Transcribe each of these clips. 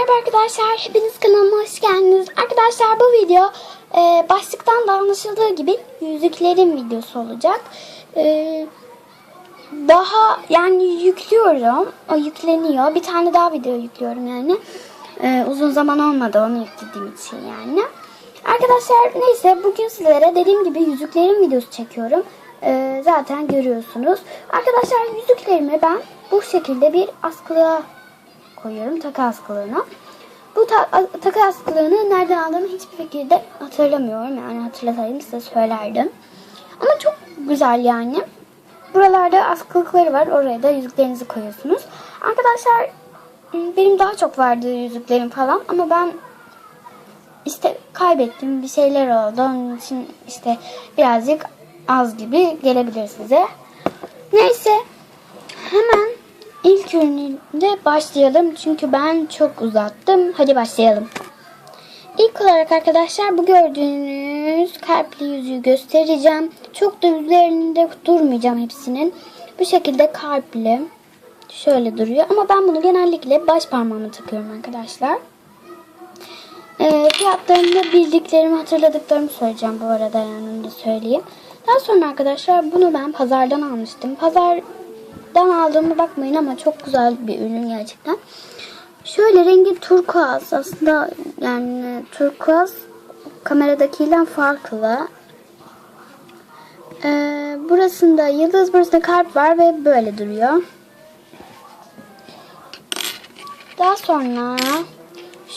Merhaba arkadaşlar, hepiniz kanalıma hoş geldiniz. Arkadaşlar bu video e, başlıktan da anlaşıldığı gibi yüzüklerin videosu olacak. E, daha yani yüklüyorum, o yükleniyor. Bir tane daha video yüklüyorum yani. E, uzun zaman olmadı onu yüklediğim için yani. Arkadaşlar neyse bugün sizlere dediğim gibi yüzüklerin videosu çekiyorum. E, zaten görüyorsunuz. Arkadaşlar yüzüklerimi ben bu şekilde bir askılığa koyuyorum takı askılığına. Bu ta takı askılığını nereden aldığımı hiçbir şekilde hatırlamıyorum. Yani hatırlasaydım size söylerdim. Ama çok güzel yani. Buralarda askılıkları var. Oraya da yüzüklerinizi koyuyorsunuz. Arkadaşlar benim daha çok vardı yüzüklerim falan ama ben işte kaybettim. Bir şeyler oldu. Onun için işte birazcık az gibi gelebilir size. Neyse. Hemen ilk ürününde başlayalım. Çünkü ben çok uzattım. Hadi başlayalım. İlk olarak arkadaşlar bu gördüğünüz kalpli yüzüğü göstereceğim. Çok da üzerinde durmayacağım hepsinin. Bu şekilde kalpli. Şöyle duruyor. Ama ben bunu genellikle baş parmağıma takıyorum arkadaşlar. E, fiyatlarını bildiklerimi hatırladıklarımı söyleyeceğim bu arada yani onu da söyleyeyim. Daha sonra arkadaşlar bunu ben pazardan almıştım. Pazardan aldığımı bakmayın ama çok güzel bir ürün gerçekten. Şöyle rengi turkuaz aslında yani turkuaz kameradakiyle farklı. Ee, burasında yıldız burasında kalp var ve böyle duruyor. Daha sonra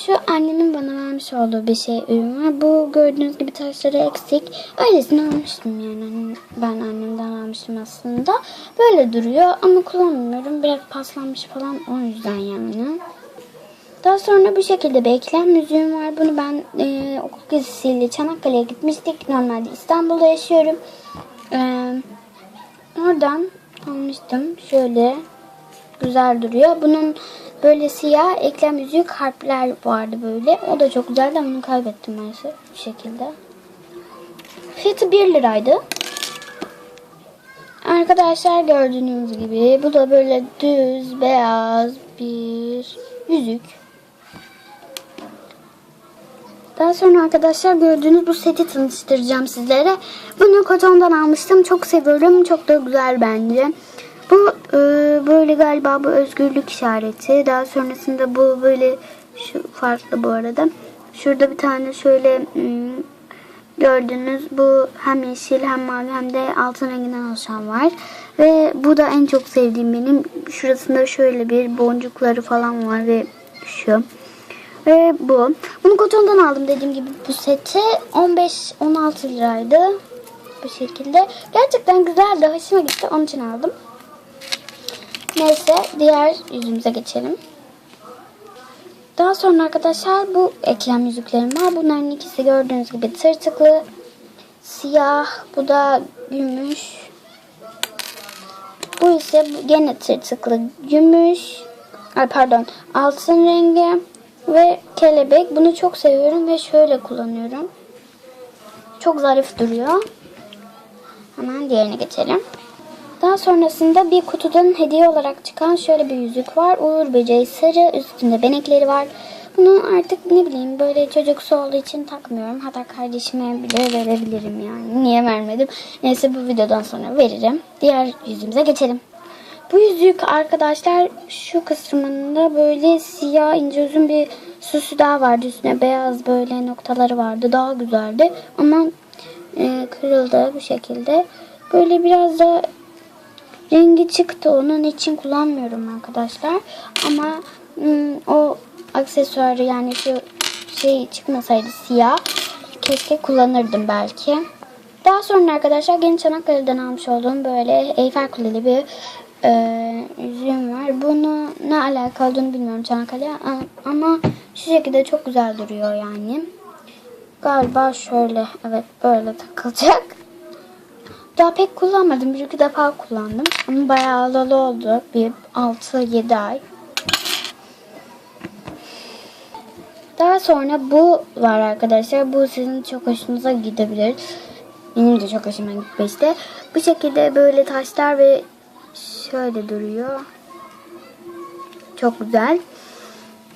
şu annemin bana vermiş olduğu bir şey ürün var. Bu gördüğünüz gibi taşları eksik. Öylesine almıştım yani. Ben annemden almıştım aslında. Böyle duruyor ama kullanmıyorum. Biraz paslanmış falan o yüzden yani. Daha sonra bu şekilde bir eklem müziğim var. Bunu ben e, okul gezisiyle Çanakkale'ye gitmiştik. Normalde İstanbul'da yaşıyorum. E, oradan almıştım. Şöyle güzel duruyor. Bunun böyle siyah eklem yüzüğü kalpler vardı böyle. O da çok güzeldi ama onu kaybettim maalesef bu şekilde. Fiyatı 1 liraydı. Arkadaşlar gördüğünüz gibi bu da böyle düz beyaz bir yüzük. Daha sonra arkadaşlar gördüğünüz bu seti tanıştıracağım sizlere. Bunu Koton'dan almıştım. Çok seviyorum. Çok da güzel bence. Bu e, böyle galiba bu özgürlük işareti. Daha sonrasında bu böyle şu farklı bu arada. Şurada bir tane şöyle hmm, gördüğünüz bu hem yeşil hem mavi hem de altın renginden oluşan var. Ve bu da en çok sevdiğim benim. Şurasında şöyle bir boncukları falan var ve şu. Ve bu. Bunu Koton'dan aldım dediğim gibi bu seti 15-16 liraydı. Bu şekilde. Gerçekten güzeldi. Hoşuma gitti. Onun için aldım. Neyse diğer yüzümüze geçelim. Daha sonra arkadaşlar bu eklem yüzüklerim var. Bunların ikisi gördüğünüz gibi tırtıklı. Siyah. Bu da gümüş. Bu ise gene tırtıklı gümüş. Ay pardon altın rengi ve kelebek. Bunu çok seviyorum ve şöyle kullanıyorum. Çok zarif duruyor. Hemen diğerine geçelim. Daha sonrasında bir kutudan hediye olarak çıkan şöyle bir yüzük var. Uğur böceği sarı, üstünde benekleri var. Bunu artık ne bileyim böyle çocuksu olduğu için takmıyorum. Hatta kardeşime bile verebilirim yani. Niye vermedim? Neyse bu videodan sonra veririm. Diğer yüzümüze geçelim. Bu yüzük arkadaşlar şu kısmında böyle siyah ince uzun bir süsü daha vardı. Üstüne beyaz böyle noktaları vardı. Daha güzeldi. Ama e, kırıldı bu şekilde. Böyle biraz da rengi çıktı. Onun için kullanmıyorum arkadaşlar. Ama o aksesuarı yani şu şey çıkmasaydı siyah keşke kullanırdım belki. Daha sonra arkadaşlar gene Çanakkale'den almış olduğum böyle Eyfel Kuleli bir e, yüzüğüm var. Bunu ne alakalı olduğunu bilmiyorum Çanakkale ama şu şekilde çok güzel duruyor yani. Galiba şöyle evet böyle takılacak. Daha pek kullanmadım. Bir iki defa kullandım. Ama bayağı alalı oldu. Bir 6-7 ay. Daha sonra bu var arkadaşlar. Bu sizin çok hoşunuza gidebilir. Benim de çok hoşuma gitmişti. Bu şekilde böyle taşlar ve şöyle duruyor. Çok güzel.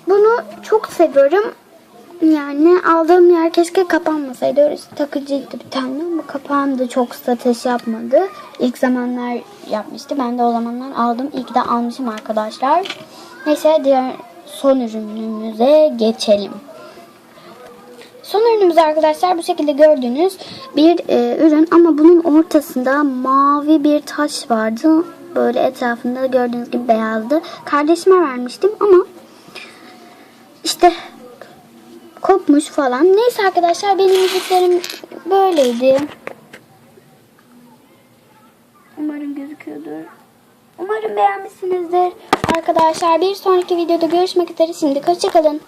Bunu çok seviyorum. Yani aldığım yer keşke kapanmasaydı. Öyle takıcıydı bir tane ama kapandı. Çok satış yapmadı. İlk zamanlar yapmıştı. Ben de o zamanlar aldım. İyi ki de almışım arkadaşlar. Neyse diğer son ürünümüze geçelim. Son ürünümüz arkadaşlar bu şekilde gördüğünüz bir e, ürün ama bunun ortasında mavi bir taş vardı. Böyle etrafında da gördüğünüz gibi beyazdı. Kardeşime vermiştim ama işte kopmuş falan. Neyse arkadaşlar benim müziklerim böyleydi. Umarım gözüküyordur. Umarım beğenmişsinizdir. Arkadaşlar bir sonraki videoda görüşmek üzere. Şimdi hoşçakalın.